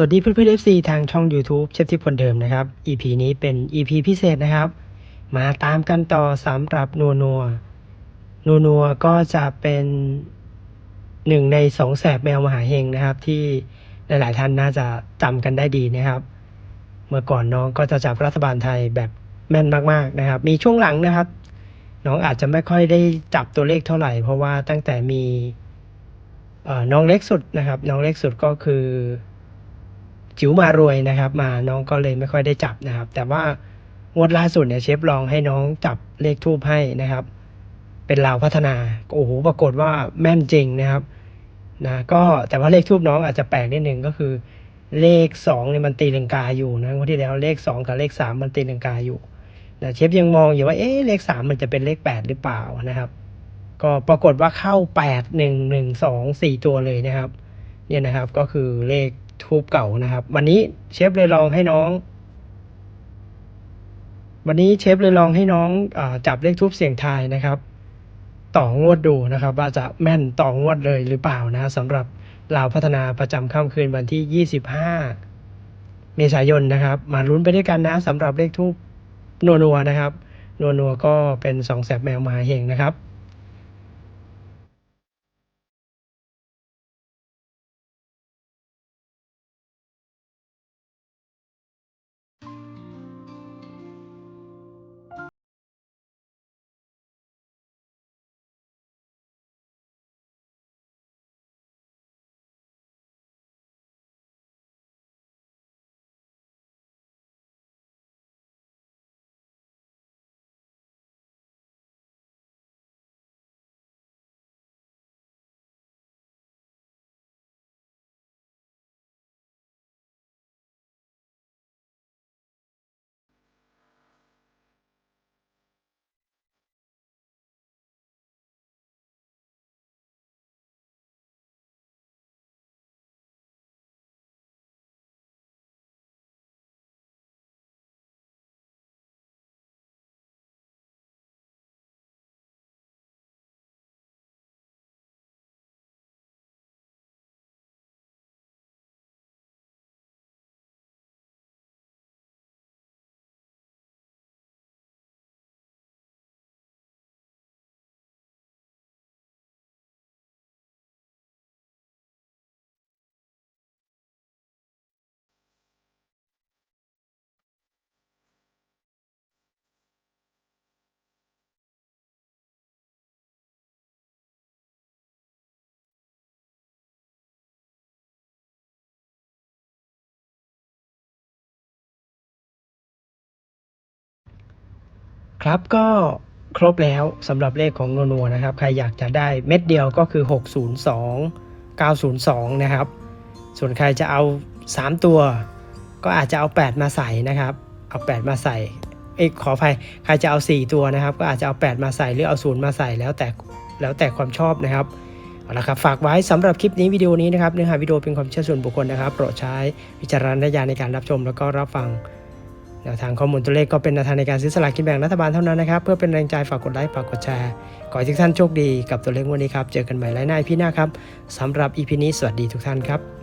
สวัสดีเพื่อนๆ FC ทางช่อง YouTube เชฟทิพย์คนเดิมนะครับ EP นี้เป็น EP พิเศษนะครับ มาตามกันต่อสำหรับนัวนัวนัวนัวก็จะเป็นหนึ่งในสองแสบแมวมหาเฮงนะครับ ที่หลาย ๆ ท่านน่าจะจำกันได้ดีนะครับ เมื่อก่อนน้องก็จะจับรัฐบาลไทยแบบแม่นมาก ๆ นะครับ มีช่วงหลังนะครับ น้องอาจจะไม่ค่อยได้จับตัวเลขเท่าไหร่ เพราะว่าตั้งแต่มีน้องเล็กสุดนะครับ น้องเล็กสุดก็คือ จิ๋วมารวยนะครับ มาน้องก็เลยไม่ค่อยได้จับนะครับ แต่ว่างวดล่าสุดเนี่ยเชฟลองให้น้องจับเลขทูบให้นะครับ เป็นลาวพัฒนาโอ้โหปรากฏว่าแม่นจริงนะครับนะก็แต่ว่าเลขทูบน้องอาจจะแปลกนิดนึงก็คือ เลขสองเนี่ยมันตีลังกาอยู่นะวันที่แล้วเลขสองกับเลขสามมันตีลังกาอยู่นะเชฟยังมองอยู่ว่าเอ๊ะเลขสามมันจะเป็นเลขแปดหรือเปล่านะครับ ก็ปรากฏว่าเข้าแปดหนึ่งหนึ่งสองสี่ตัวเลยนะครับ เนี่ยนะครับก็คือเลข ทูบเก่านะครับ วันนี้เชฟเลยลองให้น้อง วันนี้เชฟเลยลองให้น้องอจับเลขทูบเสียงทายนะครับ ต่องวดดูนะครับ ว่าจะแม่นต่องวดเลยหรือเปล่านะสำหรับลาวพัฒนาประจำค่ำคืนวันที่ 25 เมษายนนะครับ มาลุ้นไปด้วยกันนะสำหรับเลขทูบนัวๆนะครับนัวๆก็เป็นสองแสบแมวมหาเฮงนะครับ ครับก็ครบแล้วสำหรับเลขของนัวๆนะครับ ใครอยากจะได้เม็ดเดียวก็คือ 602 902 นะครับ ส่วนใครจะเอา 3 ตัว ก็อาจจะเอา 8 มาใส่นะครับ เอา 8 มาใส่เอ้ขออภัยใครจะเอา 4 ตัวนะครับ ก็อาจจะเอา 8 มาใส่หรือเอา0มาใส่แล้วแต่แล้วแต่ความชอบนะครับเอาละครับฝากไว้สำหรับคลิปนี้วิดีโอนี้นะครับเนื้อหาวิดีโอเป็นความเชื่อส่วนบุคคลนะครับโปรดใช้วิจารณญาณในการรับชมแล้วก็รับฟัง แนวทางข้อมูลตัวเลขก็เป็นแนวทางในการซื้อสลากกินแบ่งรัฐบาลเท่านั้นนะครับ เพื่อเป็นแรงใจฝากกดไลค์ฝากกดแชร์ขอให้ทุกท่านโชคดีกับตัวเลขวันนี้ครับ เจอกันใหม่ไลน์หน้าพี่หน้าครับสำหรับอีพีนี้สวัสดีทุกท่านครับ